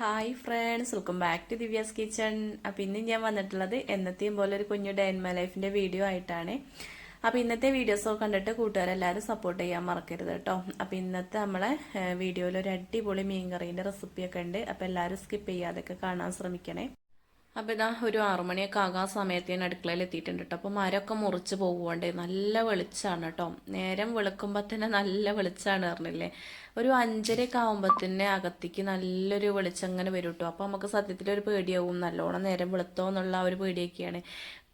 Hi friends welcome back to Divya's kitchen അപ്പോൾ ഇന്ന് ഞാൻ വന്നിട്ടുള്ളത് എന്നത്തെയും പോലെ ഒരു കുഞ്ഞു ഡേ മൈ ലൈഫിന്റെ വീഡിയോ ആയിട്ടാണ്. അപ്പോൾ ഇന്നത്തെ വീഡിയോസ് കണ്ടിട്ട് കൂട്ടുകാരെല്ലാവരും സപ്പോർട്ട് ചെയ്യാൻ മറക്കരുത് കേട്ടോ അപ്പോൾ ഇന്നത്തെ നമ്മളെ വീഡിയോയിൽ ഒരു അടിപൊളി മീൻകറീന്റെ റെസിപ്പിയൊക്കെ ഉണ്ട്. അപ്പോൾ എല്ലാവരും സ്കിപ്പ് ചെയ്യാതൊക്കെ കാണാൻ ശ്രമിക്കണേ. അപ്പോൾ ഇതാ ഒരു ആറുമണിയൊക്കെ ആകാൻ സമയത്ത് ഞാൻ അടുക്കളയിൽ എത്തിയിട്ടുണ്ട് കേട്ടോ അപ്പോൾ മരമൊക്കെ മുറിച്ച് പോകുകൊണ്ട് നല്ല വെളിച്ചാണ് കേട്ടോ നേരം വെളുക്കുമ്പോ തന്നെ നല്ല വെളിച്ചാണ് പറഞ്ഞില്ലേ. ഒരു അഞ്ചരയൊക്കെ ആകുമ്പോൾ തന്നെ അകത്തേക്ക് നല്ലൊരു വെളിച്ചം അങ്ങനെ വരും കേട്ടോ അപ്പോൾ നമുക്ക് സത്യത്തിൽ ഒരു പേടിയാവും. നല്ലോണം നേരം വെളുത്തോ എന്നുള്ള ഒരു പേടിയൊക്കെയാണ്.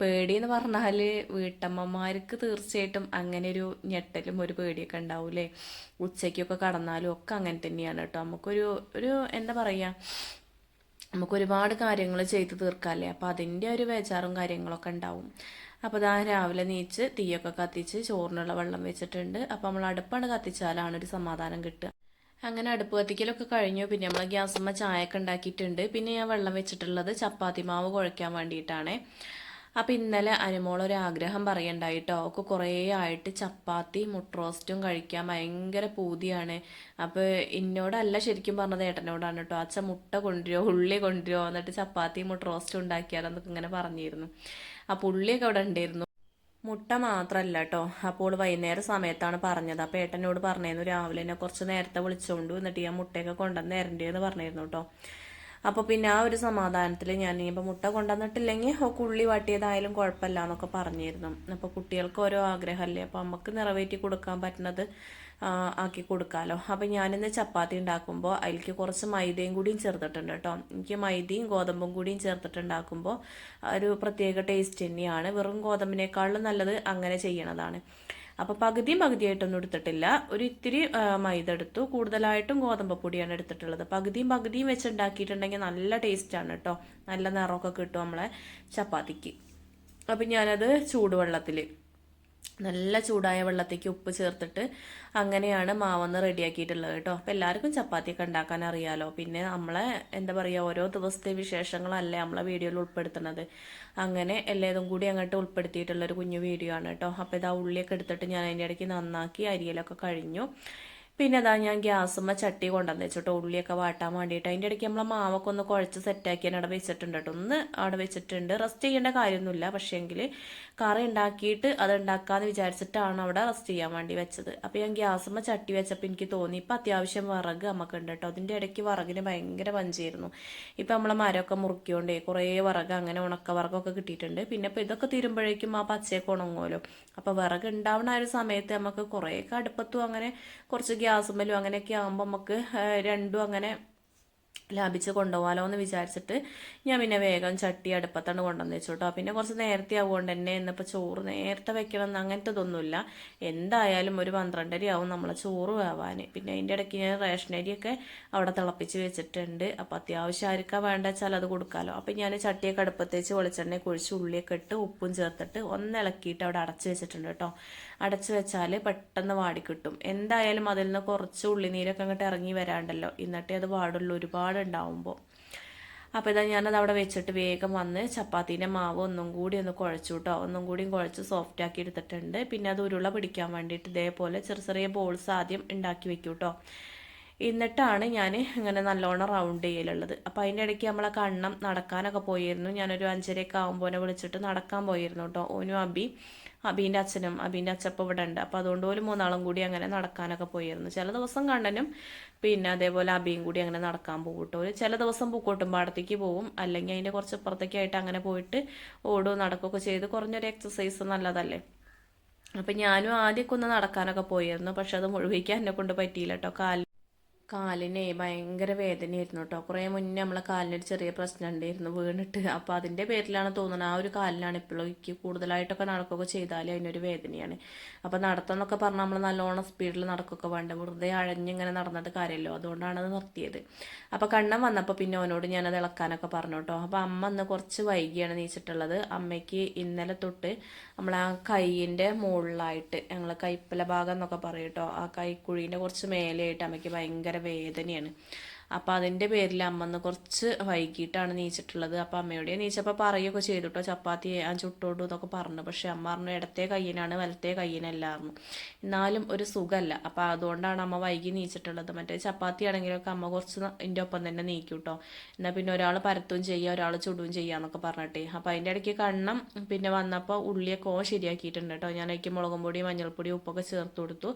പേടി എന്ന് പറഞ്ഞാൽ വീട്ടമ്മമാർക്ക് തീർച്ചയായിട്ടും അങ്ങനെ ഒരു ഞെട്ടലും ഒരു പേടിയൊക്കെ ഉണ്ടാവൂലേ ഉച്ചയ്ക്കൊക്കെ കടന്നാലും ഒക്കെ അങ്ങനെ തന്നെയാണ് കേട്ടോ നമുക്കൊരു ഒരു എന്താ പറയുക നമുക്ക് ഒരുപാട് കാര്യങ്ങൾ ചെയ്ത് തീർക്കാമല്ലേ അപ്പോൾ അതിന്റെ ഒരു വേചാറും കാര്യങ്ങളൊക്കെ ഉണ്ടാവും. അപ്പോൾ ഇതാ രാവിലെ നീച്ച് തീയൊക്കെ കത്തിച്ച് ചോറിനുള്ള വെള്ളം വെച്ചിട്ടുണ്ട്. അപ്പോൾ നമ്മൾ അടുപ്പാണ് കത്തിച്ചാലാണ് ഒരു സമാധാനം കിട്ടുക. അങ്ങനെ അടുപ്പ് കത്തിക്കലൊക്കെ കഴിഞ്ഞു. പിന്നെ നമ്മൾ ഗ്യാസുമ്മ ചായയൊക്കെ ഉണ്ടാക്കിയിട്ടുണ്ട്. പിന്നെ ഞാൻ വെള്ളം വെച്ചിട്ടുള്ളത് ചപ്പാത്തി മാവ് കുഴയ്ക്കാൻ വേണ്ടിയിട്ടാണ്. അപ്പം ഇന്നലെ അനുമോളൊരു ആഗ്രഹം പറയണ്ടായിട്ടോ. ഒക്കെ കുറേ ആയിട്ട് ചപ്പാത്തി മുട്ട റോസ്റ്റും കഴിക്കാൻ ഭയങ്കര പൂതിയാണ്. അപ്പോൾ എന്നോടല്ല ശരിക്കും പറഞ്ഞത് ഏട്ടനോടാണ് കേട്ടോ അച്ഛൻ മുട്ട കൊണ്ടുവരുമോ ഉള്ളി കൊണ്ടുവരുമോ എന്നിട്ട് ചപ്പാത്തി മുട്ട റോസ്റ്റും ഉണ്ടാക്കിയാലെന്നൊക്കെ ഇങ്ങനെ പറഞ്ഞിരുന്നു. അപ്പോൾ ഉള്ളിയൊക്കെ അവിടെ ഉണ്ടായിരുന്നു. മുട്ട മാത്രമല്ല കേട്ടോ അപ്പോൾ വൈകുന്നേരം സമയത്താണ് പറഞ്ഞത്. അപ്പോൾ ഏട്ടനോട് പറഞ്ഞിരുന്നു രാവിലെ എന്നെ കുറച്ച് നേരത്തെ വിളിച്ചുകൊണ്ട് എന്നിട്ട് ഞാൻ മുട്ടയൊക്കെ കൊണ്ടുവന്ന് തരണ്ടേന്ന് പറഞ്ഞിരുന്നു കേട്ടോ അപ്പോൾ പിന്നെ ആ ഒരു സമാധാനത്തിൽ ഞാൻ ഇനിയിപ്പോൾ മുട്ട കൊണ്ടുവന്നിട്ടില്ലെങ്കിൽ ഒക്കെ ഉള്ളി വാട്ടിയതായാലും കുഴപ്പമില്ല എന്നൊക്കെ പറഞ്ഞിരുന്നു. അപ്പോൾ കുട്ടികൾക്ക് ഓരോ ആഗ്രഹമല്ലേ? അപ്പോൾ നമുക്ക് നിറവേറ്റി കൊടുക്കാൻ പറ്റുന്നത് ആക്കി കൊടുക്കാലോ. അപ്പോൾ ഞാനിന്ന് ചപ്പാത്തി ഉണ്ടാക്കുമ്പോൾ അതിലേക്ക് കുറച്ച് മൈദയും കൂടിയും ചേർത്തിട്ടുണ്ട് കേട്ടോ. എനിക്ക് മൈദയും ഗോതമ്പും കൂടിയും ചേർത്തിട്ടുണ്ടാക്കുമ്പോൾ ഒരു പ്രത്യേക ടേസ്റ്റ് തന്നെയാണ്. വെറും ഗോതമ്പിനേക്കാളും നല്ലത് അങ്ങനെ ചെയ്യണതാണ്. അപ്പോൾ പകുതിയും പകുതിയായിട്ടൊന്നും എടുത്തിട്ടില്ല. ഒരു ഇത്തിരി മൈദ എടുത്തു. കൂടുതലായിട്ടും ഗോതമ്പ് പൊടിയാണ് എടുത്തിട്ടുള്ളത്. പകുതിയും പകുതിയും വെച്ച് ഉണ്ടാക്കിയിട്ടുണ്ടെങ്കിൽ നല്ല ടേസ്റ്റാണ് കേട്ടോ നല്ല നിറമൊക്കെ കിട്ടും നമ്മളെ ചപ്പാത്തിക്ക്. അപ്പം ഞാനത് ചൂടുവെള്ളത്തിൽ നല്ല ചൂടായ വെള്ളത്തേക്ക് ഉപ്പ് ചേർത്തിട്ട് അങ്ങനെയാണ് മാവന്ന് റെഡിയാക്കിയിട്ടുള്ളത് കേട്ടോ. അപ്പോൾ എല്ലാവർക്കും ചപ്പാത്തിയൊക്കെ ഉണ്ടാക്കാൻ അറിയാലോ. പിന്നെ നമ്മളെ എന്താ പറയുക ഓരോ ദിവസത്തെ വിശേഷങ്ങളല്ലേ നമ്മളെ വീഡിയോയിൽ ഉൾപ്പെടുത്തുന്നത്. അങ്ങനെ എല്ലാതും കൂടി അങ്ങോട്ട് ഉൾപ്പെടുത്തിയിട്ടുള്ളൊരു കുഞ്ഞു വീഡിയോ ആണ് കേട്ടോ. അപ്പോൾ ഇതാ ഉള്ളിയൊക്കെ എടുത്തിട്ട് ഞാൻ അതിന്റെ ഇടയ്ക്ക് നന്നാക്കി അരിയലൊക്കെ കഴിഞ്ഞു. പിന്നെ അതാ ഞാൻ ഗ്യാസുമ്മ ചട്ടി കൊണ്ടുവന്ന് വെച്ചിട്ട് ഉള്ളിയൊക്കെ വാട്ടാൻ വേണ്ടിയിട്ട്. അതിന്റെ ഇടയ്ക്ക് നമ്മളെ മാവൊക്കെ ഒന്ന് കുഴച്ച് സെറ്റാക്കി അവിടെ വെച്ചിട്ടുണ്ട് കേട്ടോ. ഒന്ന് അവിടെ വെച്ചിട്ടുണ്ട്. റെസ്റ്റ് ചെയ്യേണ്ട കാര്യമൊന്നുമില്ല. പക്ഷേങ്കിൽ കറി ഉണ്ടാക്കിയിട്ട് അത് ഉണ്ടാക്കാമെന്ന് വിചാരിച്ചിട്ടാണ് അവിടെ റെസ്റ്റ് ചെയ്യാൻ വേണ്ടി വെച്ചത്. അപ്പോൾ ഞാൻ ഗ്യാസുമ്മ ചട്ടി വെച്ചപ്പോൾ എനിക്ക് തോന്നി. ഇപ്പം അത്യാവശ്യം വിറക് നമുക്കുണ്ട് കേട്ടോ. അതിന്റെ ഇടയ്ക്ക് വിറകിന് ഭയങ്കര പഞ്ചായിരുന്നു. ഇപ്പം നമ്മളെ മരമൊക്കെ മുറുക്കിയോണ്ടേ കുറേ വിറക് അങ്ങനെ ഉണക്ക വിറകൊക്കെ കിട്ടിയിട്ടുണ്ട്. പിന്നെ ഇപ്പോൾ ഇതൊക്കെ തീരുമ്പോഴേക്കും ആ പച്ചയൊക്കെ ഉണങ്ങുമല്ലോ. അപ്പോൾ വിറക് ഉണ്ടാവുന്ന ആ ഒരു സമയത്ത് നമുക്ക് കുറേയൊക്കെ അടുപ്പത്തും അങ്ങനെ കുറച്ച് ഗ്യാസുമ്മലും അങ്ങനെയൊക്കെ ആകുമ്പോൾ നമുക്ക് രണ്ടും അങ്ങനെ ലാഭിച്ച് കൊണ്ടുപോകാലോ എന്ന് വിചാരിച്ചിട്ട് ഞാൻ പിന്നെ വേഗം ചട്ടി അടുപ്പത്താണ് കൊണ്ടുവന്ന് വെച്ചു കേട്ടോ പിന്നെ കുറച്ച് നേരത്തെ ആവുകൊണ്ട് തന്നെ ഇന്നിപ്പോൾ ചോറ് നേരത്തെ വെക്കണം എന്ന് അങ്ങനത്തെ ഇതൊന്നുമില്ല എന്തായാലും ഒരു പന്ത്രണ്ടര ആവും നമ്മളെ ചോറ് വേവാൻ പിന്നെ അതിന്റെ ഇടയ്ക്ക് ഞാൻ റേഷൻ റേഷനരിയൊക്കെ അവിടെ തിളപ്പിച്ച് വെച്ചിട്ടുണ്ട്. അപ്പോൾ അത്യാവശ്യം ആർക്കാ വേണ്ട വെച്ചാൽ അത് കൊടുക്കാമല്ലോ അപ്പം ഞാൻ ചട്ടിയൊക്കെ അടുപ്പത്തേച്ച് വെളിച്ചെണ്ണ കുഴിച്ച് ഉള്ളിയൊക്കെ ഇട്ട് ഉപ്പും ചേർത്തിട്ട് ഒന്ന് ഇളക്കിയിട്ട് അവിടെ അടച്ച് വെച്ചിട്ടുണ്ട് കേട്ടോ. അടച്ച് വെച്ചാൽ പെട്ടെന്ന് വാടിക്കിട്ടും. എന്തായാലും അതിൽ നിന്ന് കുറച്ച് ഉള്ളിനീരൊക്കെ അങ്ങോട്ട് ഇറങ്ങി വരാണ്ടല്ലോ. എന്നിട്ടേ അത് പാടുള്ളൂ ഒരുപാട് ഉണ്ടാവുമ്പോൾ അപ്പോൾ ഇതാ ഞാനത് അവിടെ വെച്ചിട്ട് വേഗം വന്ന് ചപ്പാത്തീന്റെ മാവ് ഒന്നും കൂടി ഒന്ന് കുഴച്ചു കേട്ടോ ഒന്നും കൂടി കുഴച്ച് സോഫ്റ്റ് ആക്കി എടുത്തിട്ടുണ്ട്. പിന്നെ അത് ഉരുള പിടിക്കാൻ വേണ്ടിയിട്ട് ഇതേപോലെ ചെറിയ ചെറിയ ബോൾസ് ആദ്യം ഉണ്ടാക്കി വെക്കും കേട്ടോ എന്നിട്ടാണ് ഞാൻ ഇങ്ങനെ നല്ലോണം റൗണ്ട് ചെയ്യലുള്ളത്. അപ്പോൾ അതിന്റെ ഇടയ്ക്ക് നമ്മളെ കണ്ണം നടക്കാനൊക്കെ പോയിരുന്നു. ഞാനൊരു അഞ്ചരയൊക്കെ ആകുമ്പോൾ വിളിച്ചിട്ട് നടക്കാൻ പോയിരുന്നു കേട്ടോ ഓനും അബി അബീന്റെ അച്ഛനും അബീന്റെ അച്ഛപ്പം ഇവിടെ ഉണ്ട്. അപ്പോൾ അതുകൊണ്ട് ഒരു മൂന്നാളും കൂടി അങ്ങനെ നടക്കാനൊക്കെ പോയിരുന്നു. ചില ദിവസം കണ്ണനും പിന്നെ അതേപോലെ അബിയും കൂടി അങ്ങനെ നടക്കാൻ പോകും കേട്ടോ. ചില ദിവസം പൂക്കോട്ടും പാടത്തേക്ക് പോവും. അല്ലെങ്കിൽ അതിന്റെ കുറച്ച് അപ്പുറത്തേക്കായിട്ട് അങ്ങനെ പോയിട്ട് ഓടും നടക്കുകയൊക്കെ ചെയ്ത് കുറഞ്ഞൊരു എക്സസൈസ് നല്ലതല്ലേ? അപ്പം ഞാനും ആദ്യമൊക്കെ ഒന്ന് നടക്കാനൊക്കെ പോയിരുന്നു. പക്ഷെ അത് മുഴുവിക്കാൻ എന്നെ കൊണ്ട് പറ്റിയില്ല കേട്ടോ. കാലിൽ കാലിനെ ഭയങ്കര വേദനയായിരുന്നു കേട്ടോ. കുറേ മുന്നേ നമ്മളെ കാലിനൊരു ചെറിയ പ്രശ്നം ഉണ്ടായിരുന്നു വീണിട്ട്. അപ്പോൾ അതിന്റെ പേരിലാണ് തോന്നുന്നത് ആ ഒരു കാലിലാണ് ഇപ്പോഴും എനിക്ക് കൂടുതലായിട്ടൊക്കെ നടക്കുകയൊക്കെ ചെയ്താൽ അതിനൊരു വേദനയാണ്. അപ്പോൾ നടത്തമെന്നൊക്കെ പറഞ്ഞാൽ നമ്മൾ നല്ലോണം സ്പീഡിൽ നടക്കുകയൊക്കെ വേണ്ട? വെറുതെ അഴഞ്ഞിങ്ങനെ നടന്നിട്ട് കാര്യമല്ലോ. അതുകൊണ്ടാണ് അത് നിർത്തിയത്. അപ്പോൾ കണ്ണം വന്നപ്പോൾ പിന്നെ അവനോട് ഞാനത് ഇളക്കാനൊക്കെ പറഞ്ഞു കേട്ടോ. അപ്പോൾ അമ്മ അന്ന് കുറച്ച് വൈകിയാണ് നീച്ചിട്ടുള്ളത്. അമ്മയ്ക്ക് ഇന്നലെ തൊട്ട് നമ്മൾ ആ കൈയിന്റെ മുകളിലായിട്ട് ഞങ്ങൾ കൈപ്പല ഭാഗം എന്നൊക്കെ പറയും കേട്ടോ. ആ കൈക്കുഴീന്റെ കുറച്ച് മേലെയായിട്ട് അമ്മയ്ക്ക് ഭയങ്കര വേദനയാണ്. അപ്പോൾ അതിന്റെ പേരിൽ അമ്മ ഒന്ന് കുറച്ച് വൈകിട്ടാണ് നീച്ചിട്ടുള്ളത്. അപ്പോൾ അമ്മയോട് നീച്ചപ്പോൾ പറയുകയൊക്കെ ചെയ്തു കേട്ടോ ചപ്പാത്തി ഞാൻ ചുട്ടോട്ടു എന്നൊക്കെ പറഞ്ഞു. പക്ഷേ അമ്മ പറഞ്ഞു ഇടത്തെ കയ്യിനാണ് വലത്തെ കയ്യിനല്ലായിരുന്നു എന്നാലും ഒരു സുഖമല്ല അപ്പോൾ അതുകൊണ്ടാണ് അമ്മ വൈകി നീച്ചിട്ടുള്ളത്. മറ്റേ ചപ്പാത്തി ആണെങ്കിലൊക്കെ അമ്മ കുറച്ച് എന്റെ ഒപ്പം തന്നെ നീക്കും കേട്ടോ എന്നാൽ പിന്നെ ഒരാൾ പരത്തും ചെയ്യുക ഒരാൾ ചുടുകയും ചെയ്യാന്നൊക്കെ പറഞ്ഞിട്ടേ. അപ്പോൾ അതിന്റെ ഇടയ്ക്ക് കണ്ണം പിന്നെ വന്നപ്പോൾ ഉള്ളിയൊക്കെ ഓ ശരിയാക്കിയിട്ടുണ്ട് കേട്ടോ. ഞാൻ അതിലേക്ക് മുളകും പൊടി മഞ്ഞൾപ്പൊടി ഉപ്പൊക്കെ ചേർത്ത് കൊടുത്തു.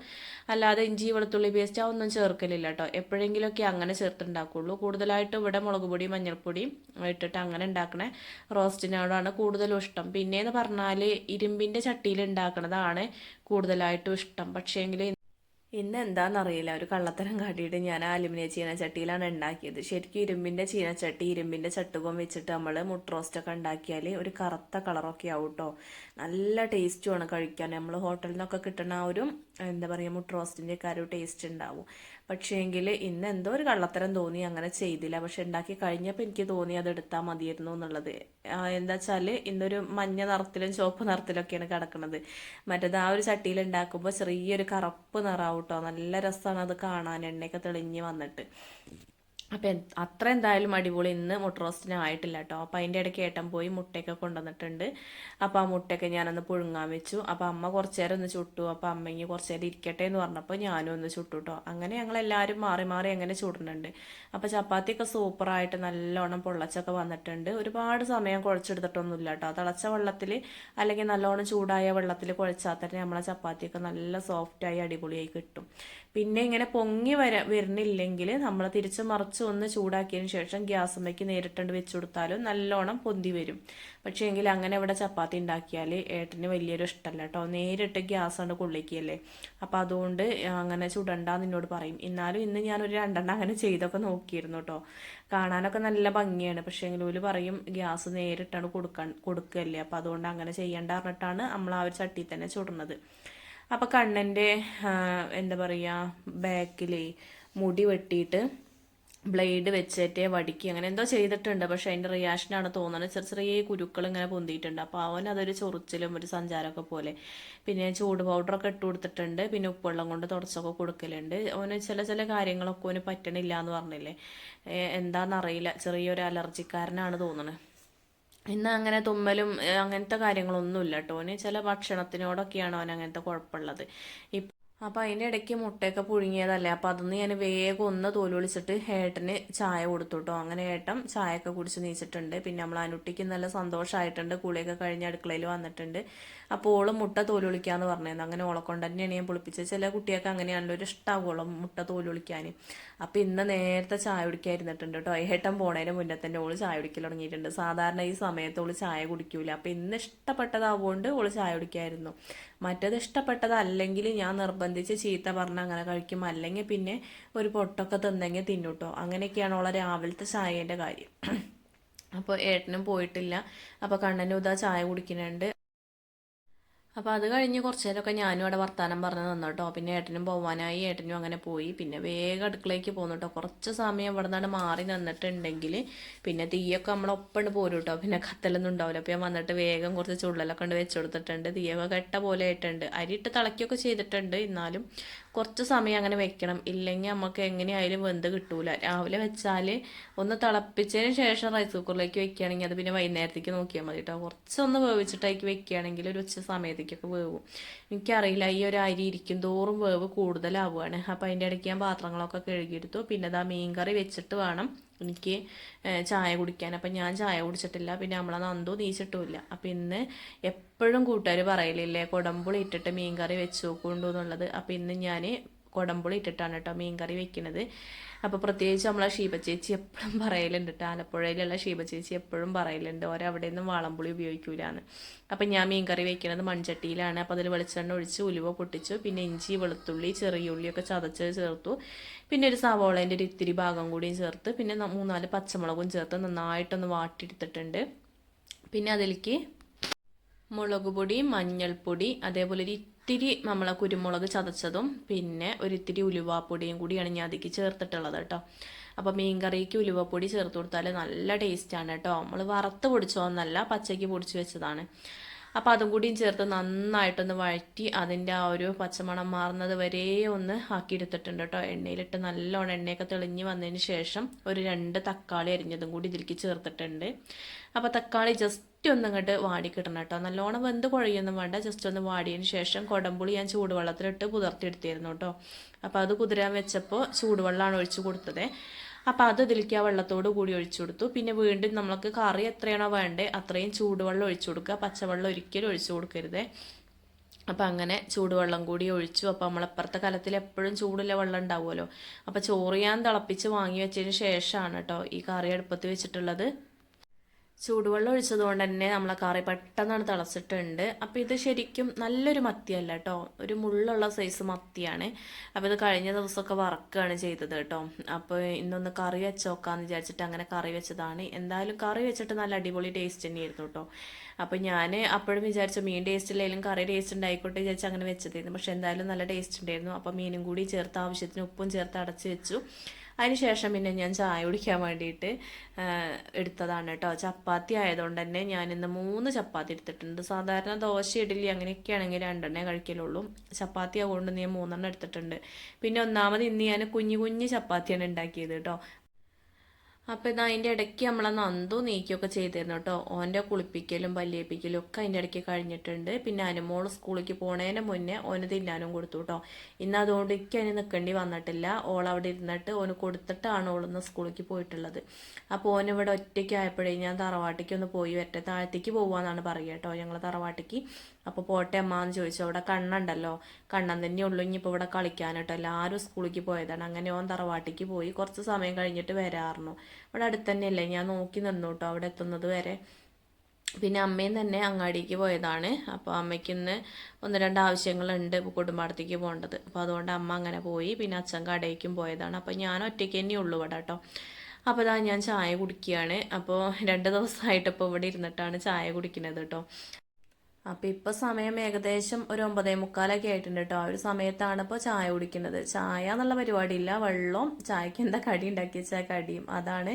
അല്ലാതെ ഇഞ്ചി വെളുത്തുള്ളി പേസ്റ്റ് ആ ഒന്നും ചേർക്കലില്ല കേട്ടോ. എപ്പോഴെങ്കിലുമൊക്കെ അങ്ങനെ ചേർത്തുണ്ടാക്കുള്ളൂ കൂടുതലായിട്ട് ഇവിടെ മുളക് പൊടി മഞ്ഞൾപ്പൊടി ഇട്ടിട്ട് അങ്ങനെ ഉണ്ടാക്കണ. റോസ്റ്റിനോടാണ് കൂടുതലും ഇഷ്ടം. പിന്നെയെന്ന് പറഞ്ഞാൽ ഇരുമ്പിന്റെ ചട്ടിയിൽ ഉണ്ടാക്കണതാണ് കൂടുതലായിട്ടും ഇഷ്ടം. പക്ഷേങ്കിൽ ഇന്ന് എന്താണെന്നറിയില്ല ഒരു കള്ളത്തരം കാട്ടിയിട്ട് ഞാൻ അലുമിനിയ ചീനച്ചട്ടിയിലാണ് ഉണ്ടാക്കിയത്. ശരിക്കും ഇരുമ്പിന്റെ ചീനച്ചട്ടി ഇരുമ്പിന്റെ ചട്ടുകം വെച്ചിട്ട് നമ്മൾ മുട്ട റോസ്റ്റൊക്കെ ഉണ്ടാക്കിയാൽ ഒരു കറുത്ത കളറൊക്കെ ആവും കേട്ടോ നല്ല ടേസ്റ്റുമാണ് കഴിക്കാൻ. നമ്മൾ ഹോട്ടലിൽ നിന്നൊക്കെ കിട്ടുന്ന ആ ഒരു എന്താ പറയുക മുട്ട റോസ്റ്റിന്റെ ഒക്കെ ഒരു ടേസ്റ്റ് ഉണ്ടാവും. പക്ഷേ എങ്കിൽ ഇന്ന് എന്തോ ഒരു കള്ളത്തരം തോന്നി അങ്ങനെ ചെയ്തില്ല. പക്ഷെ ഉണ്ടാക്കി കഴിഞ്ഞപ്പോൾ എനിക്ക് തോന്നി അത് എടുത്താൽ മതിയായിരുന്നു എന്നുള്ളത്. എന്താ വെച്ചാൽ ഇന്നൊരു മഞ്ഞ നിറത്തിലും ചുവപ്പ് നിറത്തിലൊക്കെയാണ് കിടക്കുന്നത് മറ്റേത് ആ ഒരു ചട്ടിയിൽ ഉണ്ടാക്കുമ്പോൾ ചെറിയൊരു കറുപ്പ് നിറാവും കേട്ടോ നല്ല രസമാണ് അത് കാണാൻ എണ്ണയൊക്കെ തെളിഞ്ഞ് വന്നിട്ട്. അപ്പം അത്ര എന്തായാലും അടിപൊളി. ഇന്ന് മുട്ട റോസ്റ്റിന് ആയിട്ടില്ല കേട്ടോ അപ്പം അതിന്റെ ഇടയ്ക്ക് ഏട്ടൻ പോയി മുട്ടയൊക്കെ കൊണ്ടുവന്നിട്ടുണ്ട്. അപ്പോൾ ആ മുട്ടയൊക്കെ ഞാനൊന്ന് പുഴുങ്ങാൻ വെച്ചു. അപ്പോൾ അമ്മ കുറച്ച് നേരം ഒന്ന് ചുട്ടു. അപ്പോൾ അമ്മയ്ക്ക് കുറച്ച് നേരം ഇരിക്കട്ടെ എന്ന് പറഞ്ഞപ്പോൾ ഞാനും ഒന്ന് ചുട്ടു കേട്ടോ അങ്ങനെ ഞങ്ങൾ എല്ലാവരും മാറി മാറി അങ്ങനെ ചുടുന്നുണ്ട്. അപ്പോൾ ചപ്പാത്തിയൊക്കെ സൂപ്പറായിട്ട് നല്ലോണം പൊള്ളച്ചൊക്കെ വന്നിട്ടുണ്ട്. ഒരുപാട് സമയം കുഴച്ചെടുത്തിട്ടൊന്നുമില്ല കേട്ടോ തിളച്ച വെള്ളത്തിൽ അല്ലെങ്കിൽ നല്ലോണം ചൂടായ വെള്ളത്തിൽ കുഴച്ചാൽ തന്നെ നമ്മളെ ചപ്പാത്തിയൊക്കെ നല്ല സോഫ്റ്റായി അടിപൊളിയായി കിട്ടും. പിന്നെ ഇങ്ങനെ പൊങ്ങി വര വരുന്നില്ലെങ്കിൽ നമ്മൾ തിരിച്ച് മറിച്ച് ഒന്ന് ചൂടാക്കിയതിന് ശേഷം ഗ്യാസുമ്മയ്ക്ക് നേരിട്ടുണ്ട് വെച്ച് കൊടുത്താലും നല്ലോണം പൊന്തി വരും. പക്ഷേ എങ്കിൽ അങ്ങനെ ഇവിടെ ചപ്പാത്തി ഉണ്ടാക്കിയാൽ ഏട്ടന് വലിയൊരു ഇഷ്ടമല്ല കേട്ടോ നേരിട്ട് ഗ്യാസ് കൊണ്ട് കൊള്ളിക്കുകയല്ലേ. അപ്പം അതുകൊണ്ട് അങ്ങനെ ചുടണ്ടെന്ന് നിന്നോട് പറയും. എന്നാലും ഇന്ന് ഞാനൊരു രണ്ടെണ്ണം അങ്ങനെ ചെയ്തൊക്കെ നോക്കിയിരുന്നു കേട്ടോ കാണാനൊക്കെ നല്ല ഭംഗിയാണ്. പക്ഷേ എങ്കിലും ഒരു പറയും ഗ്യാസ് നേരിട്ടാണ് കൊടുക്കാൻ കൊടുക്കുകയല്ലേ അപ്പം അതുകൊണ്ട് അങ്ങനെ ചെയ്യേണ്ട പറഞ്ഞിട്ടാണ് നമ്മൾ ആ ഒരു ചട്ടി തന്നെ ചുടുന്നത് അപ്പോൾ കണ്ണന്റെ എന്താ പറയുക ബാക്കിൽ മുടി വെട്ടിയിട്ട് ബ്ലേഡ് വെച്ചിട്ട് വടിക്കുക അങ്ങനെ എന്തോ ചെയ്തിട്ടുണ്ട്. പക്ഷെ അതിന്റെ റിയാക്ഷനാണ് തോന്നുന്നത്. ചെറിയ ചെറിയ കുരുക്കൾ ഇങ്ങനെ പൊന്തിയിട്ടുണ്ട്. അപ്പോൾ അവൻ അതൊരു ചൊറിച്ചിലും ഒരു സഞ്ചാരമൊക്കെ പോലെ. പിന്നെ ചൂട് ഒക്കെ ഇട്ട് കൊടുത്തിട്ടുണ്ട്. പിന്നെ ഉപ്പുവെള്ളം കൊണ്ട് തുടച്ചൊക്കെ കൊടുക്കലുണ്ട്. അവന് ചില ചില കാര്യങ്ങളൊക്കെ അവന് പറ്റണില്ല എന്ന് പറഞ്ഞില്ലേ. എന്താണെന്നറിയില്ല ചെറിയൊരു അലർജിക്കാരനാണ് തോന്നുന്നത് ഇന്ന് അങ്ങനെ തുമ്മലും അങ്ങനത്തെ കാര്യങ്ങളൊന്നുമില്ല കേട്ടോ. അവന് ചില ഭക്ഷണത്തിനോടൊക്കെയാണ് അവൻ അങ്ങനത്തെ കുഴപ്പമുള്ളത്. ഇപ്പം അപ്പോൾ അതിന്റെ ഇടയ്ക്ക് മുട്ടയൊക്കെ പുഴുങ്ങിയതല്ലേ? അപ്പോൾ അതൊന്ന് ഞാൻ വേഗം ഒന്ന് തോൽ വിളിച്ചിട്ട് ഏട്ടന് ചായ കൊടുത്തു കേട്ടോ അങ്ങനെ ഏട്ടൻ ചായയൊക്കെ കുടിച്ച് നീച്ചിട്ടുണ്ട്. പിന്നെ നമ്മൾ അനുട്ടിക്ക് നല്ല സന്തോഷമായിട്ടുണ്ട് കുളിയൊക്കെ കഴിഞ്ഞ് അടുക്കളയിൽ വന്നിട്ടുണ്ട്. അപ്പോൾ ഓൾ മുട്ട തോലൊളിക്കാന്ന് പറഞ്ഞിരുന്നു. അങ്ങനെ ഓളെ കൊണ്ട് തന്നെയാണ് ഞാൻ പൊളിപ്പിച്ചത്. ചില കുട്ടികൾക്ക് അങ്ങനെയാണല്ലോ ഒരു ഇഷ്ടമാകുമല്ലോ മുട്ട തോൽ വിളിക്കാൻ അപ്പോൾ ഇന്ന് നേരത്തെ ചായ കുടിക്കാതിരുന്നിട്ടുണ്ട് കേട്ടോ. ഏട്ടൻ പോണതിന് മുന്നേ തന്നെ ഓൾ ചായ കുടിക്കൽ തുടങ്ങിയിട്ടുണ്ട്. സാധാരണ ഈ സമയത്ത് ഓൾ ചായ കുടിക്കൂല. അപ്പോൾ ഇന്ന് ഇഷ്ടപ്പെട്ടതാവുകൊണ്ട് ഓൾ ചായ കുടിക്കായിരുന്നു. മറ്റത് ഇഷ്ടപ്പെട്ടതല്ലെങ്കിൽ ഞാൻ നിർബന്ധിച്ച് ചീത്ത പറഞ്ഞ് അങ്ങനെ കഴിക്കും. അല്ലെങ്കിൽ പിന്നെ ഒരു പൊട്ടൊക്കെ തിന്നെങ്കിൽ തിന്നുട്ടോ അങ്ങനെയൊക്കെയാണ് ഓളെ രാവിലത്തെ ചായേന്റെ കാര്യം. അപ്പോൾ ഏട്ടനും പോയിട്ടില്ല. അപ്പോൾ കണ്ണനും ഇതാ ചായ കുടിക്കുന്നുണ്ട്. അപ്പോൾ അത് കഴിഞ്ഞ് കുറച്ച് നേരമൊക്കെ ഞാനും അവിടെ വർത്താനം പറഞ്ഞു തന്നു കേട്ടോ പിന്നെ ഏട്ടനും പോവാനായി ഏട്ടനും അങ്ങനെ പോയി. പിന്നെ വേഗം അടുക്കളയ്ക്ക് പോന്നു കേട്ടോ കുറച്ച് സമയം ഇവിടെ നിന്നാണ് മാറി നിന്നിട്ടുണ്ടെങ്കിൽ പിന്നെ തീയൊക്കെ നമ്മളൊപ്പമുണ്ട് പോരും കേട്ടോ പിന്നെ കത്തലൊന്നും ഉണ്ടാവില്ല അപ്പോൾ ഞാൻ വന്നിട്ട് വേഗം കുറച്ച് ചുള്ളലൊക്കെ ഉണ്ട് വെച്ച് കൊടുത്തിട്ടുണ്ട്. തീയൊക്കെ കെട്ട പോലെ ആയിട്ടുണ്ട്. അരിയിട്ട് തിളയ്ക്കൊക്കെ ചെയ്തിട്ടുണ്ട്. എന്നാലും കുറച്ച് സമയം അങ്ങനെ വെക്കണം. ഇല്ലെങ്കിൽ നമുക്ക് എങ്ങനെയായാലും വെന്ത് കിട്ടൂല. രാവിലെ വെച്ചാൽ ഒന്ന് തിളപ്പിച്ചതിന് ശേഷം റൈസ് കുക്കറിലേക്ക് വെക്കുകയാണെങ്കിൽ അത് പിന്നെ വൈകുന്നേരത്തേക്ക് നോക്കിയാൽ മതി കേട്ടോ കുറച്ചൊന്ന് വേവിച്ചിട്ടേക്ക് വെക്കുകയാണെങ്കിൽ ഒരു ഉച്ച സമയത്തേക്കൊക്കെ വേവും. എനിക്കറിയില്ല ഈ ഒരു അരി ഇരിക്കും തോറും വേവ് കൂടുതലാവുകയാണ്. അപ്പോൾ അതിന്റെ ഇടയ്ക്ക് ഞാൻ പാത്രങ്ങളൊക്കെ കഴുകിയെടുത്തു. പിന്നെ അതാ മീൻ കറി വെച്ചിട്ട് വേണം. എനിക്ക് ചായ കുടിക്കാൻ. അപ്പം ഞാൻ ചായ കുടിച്ചിട്ടില്ല. പിന്നെ നമ്മളെ നന്ദു നീച്ചിട്ടുമില്ല. അപ്പം ഇന്ന് എപ്പോഴും കൂട്ടുകാർ പറയലില്ലേ കൊടമ്പുളി ഇട്ടിട്ട് മീൻ കറി വെച്ച് നോക്കുന്നുണ്ടോ എന്നുള്ളത്. അപ്പം ഇന്ന് ഞാൻ കൊടമ്പുളി ഇട്ടിട്ടാണ് കേട്ടോ മീൻ കറി വെക്കുന്നത്. അപ്പോൾ പ്രത്യേകിച്ച് നമ്മളെ ചേച്ചി എപ്പോഴും പറയലുണ്ട് കേട്ടോ. ആലപ്പുഴയിലുള്ള ഷീബ ചേച്ചി എപ്പോഴും പറയലുണ്ട്. ഓരവിടെ നിന്നും വാളംപുളി ഉപയോഗിക്കൂലാണ് അപ്പം ഞാൻ മീൻ കറി വെക്കുന്നത് മൺചട്ടിയിലാണ്. അപ്പോൾ അതിൽ വെളിച്ചെണ്ണ ഒഴിച്ച് ഉലുവ പൊട്ടിച്ചു. പിന്നെ ഇഞ്ചി വെളുത്തുള്ളി ചെറിയ ഉള്ളിയൊക്കെ ചതച്ച് ചേർത്തു. പിന്നെ ഒരു സവോളേന്റെ ഒരു ഇത്തിരി ഭാഗം കൂടിയും ചേർത്ത് പിന്നെ മൂന്നാൽ പച്ചമുളകും ചേർത്ത് നന്നായിട്ടൊന്ന് വാട്ടിയെടുത്തിട്ടുണ്ട്. പിന്നെ അതിലേക്ക് മുളക് പൊടി മഞ്ഞൾപ്പൊടി അതേപോലെ ഒരു ഇത്തിരി നമ്മളെ കുരുമുളക് ചതച്ചതും പിന്നെ ഒരിത്തിരി ഉലുവാപ്പൊടിയും കൂടിയാണ് ഞാൻ അതിലേക്ക് ചേർത്തിട്ടുള്ളത് കേട്ടോ. അപ്പോൾ മീൻ കറിക്ക് ഉലുവപ്പൊടി ചേർത്ത് കൊടുത്താൽ നല്ല ടേസ്റ്റാണ് കേട്ടോ. നമ്മൾ വറുത്ത് പൊടിച്ചോന്നല്ല പച്ചയ്ക്ക് പൊടിച്ച് വെച്ചതാണ്. അപ്പോൾ അതും കൂടിയും ചേർത്ത് നന്നായിട്ടൊന്ന് വഴറ്റി അതിന്റെ ആ ഒരു പച്ചമണം മാറുന്നത് വരെ ഒന്ന് ആക്കിയെടുത്തിട്ടുണ്ട് കേട്ടോ. എണ്ണയിലിട്ട് നല്ലോണം എണ്ണയൊക്കെ തെളിഞ്ഞ് വന്നതിന് ശേഷം ഒരു രണ്ട് തക്കാളി അരിഞ്ഞതും കൂടി ഇതിലേക്ക് ചേർത്തിട്ടുണ്ട്. അപ്പോൾ തക്കാളി ജസ്റ്റ് ഒന്ന് ഇങ്ങോട്ട് വാടി കിട്ടണം കേട്ടോ. നല്ലോണം വെന്ത് കുഴയൊന്നും വേണ്ട. ജസ്റ്റ് ഒന്ന് വാടിയതിന് ശേഷം കുടമ്പുളി ഞാൻ ചൂടുവെള്ളത്തിലിട്ട് കുതിർത്തിയെടുത്തിരുന്നു കേട്ടോ. അപ്പോൾ അത് കുതിരാൻ വെച്ചപ്പോൾ ചൂടുവെള്ളമാണ് ഒഴിച്ച് കൊടുത്തത്. അപ്പോൾ അത് ഇതിലേക്ക് ആ വെള്ളത്തോട് കൂടി ഒഴിച്ചു കൊടുത്തു. പിന്നെ വീണ്ടും നമ്മൾക്ക് കറി എത്രയാണോ വേണ്ടത് അത്രയും ചൂടുവെള്ളം ഒഴിച്ചു കൊടുക്കുക. പച്ചവെള്ളം ഒരിക്കലും ഒഴിച്ചു കൊടുക്കരുത്. അപ്പം അങ്ങനെ ചൂടുവെള്ളം കൂടി ഒഴിച്ചു. അപ്പോൾ നമ്മളപ്പുറത്തെ കലത്തിൽ എപ്പോഴും ചൂടുള്ള വെള്ളം ഉണ്ടാവുമല്ലോ. അപ്പോൾ ചോറ് ഞാൻ തിളപ്പിച്ച് വാങ്ങി വെച്ചതിന് ശേഷമാണ് കേട്ടോ ഈ കറി അടുപ്പത്ത് വെച്ചിട്ടുള്ളത്. ചൂടുവെള്ളം ഒഴിച്ചതുകൊണ്ട് തന്നെ നമ്മളെ കറി പെട്ടെന്നാണ് തിളച്ചിട്ടുണ്ട്. അപ്പോൾ ഇത് ശരിക്കും നല്ലൊരു മത്തിയല്ല കേട്ടോ ഒരു മുള്ളുള്ള സൈസ് മത്തിയാണ്. അപ്പോൾ ഇത് കഴിഞ്ഞ ദിവസമൊക്കെ വറക്കുകയാണ് ചെയ്തത് കേട്ടോ അപ്പോൾ ഇന്നൊന്ന് കറി വെച്ചോക്കാന്ന് വിചാരിച്ചിട്ട് അങ്ങനെ കറി വെച്ചതാണ്. എന്തായാലും കറി വെച്ചിട്ട് നല്ല അടിപൊളി ടേസ്റ്റ് തന്നെയായിരുന്നു കേട്ടോ അപ്പോൾ ഞാൻ അപ്പോഴും വിചാരിച്ചു മീൻ ടേസ്റ്റ് ഇല്ലെങ്കിലും കറി ടേസ്റ്റ് ഉണ്ടായിക്കോട്ടെ വിചാരിച്ച് അങ്ങനെ വെച്ചതായിരുന്നു. പക്ഷേ എന്തായാലും നല്ല ടേസ്റ്റ് ഉണ്ടായിരുന്നു അപ്പോൾ മീനും കൂടി ചേർത്ത് ആവശ്യത്തിന് ഉപ്പും ചേർത്ത് അടച്ച് വെച്ചു. അതിനുശേഷം പിന്നെ ഞാൻ ചായ കുടിക്കാൻ വേണ്ടിയിട്ട് എടുത്തതാണ് കേട്ടോ ചപ്പാത്തി ആയതുകൊണ്ട് തന്നെ ഞാൻ ഇന്ന് മൂന്ന് ചപ്പാത്തി എടുത്തിട്ടുണ്ട്. സാധാരണ ദോശ ഇഡലി അങ്ങനെയൊക്കെ ആണെങ്കിൽ രണ്ടെണ്ണേ കഴിക്കലുള്ളൂ. ചപ്പാത്തി ആയതുകൊണ്ട് ഞാൻ മൂന്നെണ്ണം എടുത്തിട്ടുണ്ട്. പിന്നെ ഒന്നാമത് ഇന്ന് ഞാൻ കുഞ്ഞു കുഞ്ഞു ചപ്പാത്തിയാണ് ഉണ്ടാക്കിയത് കേട്ടോ അപ്പോൾ ഇത് അതിന്റെ ഇടയ്ക്ക് നമ്മളെ നന്ദു നീക്കിയൊക്കെ ചെയ്തിരുന്നു കേട്ടോ. ഓന്റെ കുളിപ്പിക്കലും പല്ലിയപ്പിക്കലും ഒക്കെ അതിന്റെ ഇടയ്ക്ക് കഴിഞ്ഞിട്ടുണ്ട്. പിന്നെ അനുമോൾ സ്കൂളിലേക്ക് പോണേന് മുന്നേ ഓന് തിന്നാനും കൊടുത്തു കേട്ടോ. ഇന്ന് അതുകൊണ്ട് എനിക്ക് അതിന് നിൽക്കേണ്ടി വന്നിട്ടില്ല. ഓൾ അവിടെ ഇരുന്നിട്ട് ഓന് കൊടുത്തിട്ടാണ് ഓളിന്ന് സ്കൂളിലേക്ക് പോയിട്ടുള്ളത്. അപ്പോൾ ഓൻ ഇവിടെ ഒറ്റയ്ക്ക് ആയപ്പോഴേ ഞാൻ തറവാട്ടിക്ക് ഒന്ന് പോയി വരട്ടെ താഴത്തേക്ക് പോവാന്നാണ് പറയുക കേട്ടോ. ഞങ്ങൾ തറവാട്ടിക്ക് അപ്പോൾ പോട്ടെ അമ്മ എന്ന് ചോദിച്ചു. അവിടെ കണ്ണുണ്ടല്ലോ. കണ്ണൻ തന്നെ ഉള്ളൂ. ഇനിയിപ്പോൾ ഇവിടെ കളിക്കാനായിട്ട് എല്ലാവരും സ്കൂളിലേക്ക് പോയതാണ്. അങ്ങനെ ഓൻ തറവാട്ടിക്ക് പോയി. കുറച്ച് സമയം കഴിഞ്ഞിട്ട് വരാറുന്നു ഇവിടെ അടുത്ത് തന്നെയല്ലേ? ഞാൻ നോക്കി നിന്നു കേട്ടോ. അവിടെ എത്തുന്നത് വരെ. പിന്നെ അമ്മയും തന്നെ അങ്ങാടിക്ക് പോയതാണ്. അപ്പോൾ അമ്മയ്ക്ക് ഇന്ന് ഒന്ന് രണ്ട് ആവശ്യങ്ങളുണ്ട് കുടുംബാടത്തേക്ക് പോകേണ്ടത്. അപ്പോൾ അതുകൊണ്ട് അമ്മ അങ്ങനെ പോയി. പിന്നെ അച്ഛൻ കടയിലേക്കും പോയതാണ്. അപ്പോൾ ഞാൻ ഒറ്റയ്ക്ക് തന്നെ ഉള്ളൂ ഇവിടെ കേട്ടോ. അപ്പോൾ ഇതാ ഞാൻ ചായ കുടിക്കുകയാണ്. അപ്പോൾ രണ്ട് ദിവസമായിട്ട് ഇപ്പോൾ ഇവിടെ ഇരുന്നിട്ടാണ് ചായ കുടിക്കുന്നത് കേട്ടോ. അപ്പം ഇപ്പം സമയം ഏകദേശം ഒരു ഒമ്പതേ മുക്കാലൊക്കെ ആയിട്ടുണ്ട് കേട്ടോ ആ ഒരു സമയത്താണ് ഇപ്പോൾ ചായ കുടിക്കുന്നത്. ചായ എന്നുള്ള പരിപാടിയില്ല വെള്ളവും ചായക്ക് എന്താ കടി ഉണ്ടാക്കി വെച്ചാൽ കടിയും. അതാണ്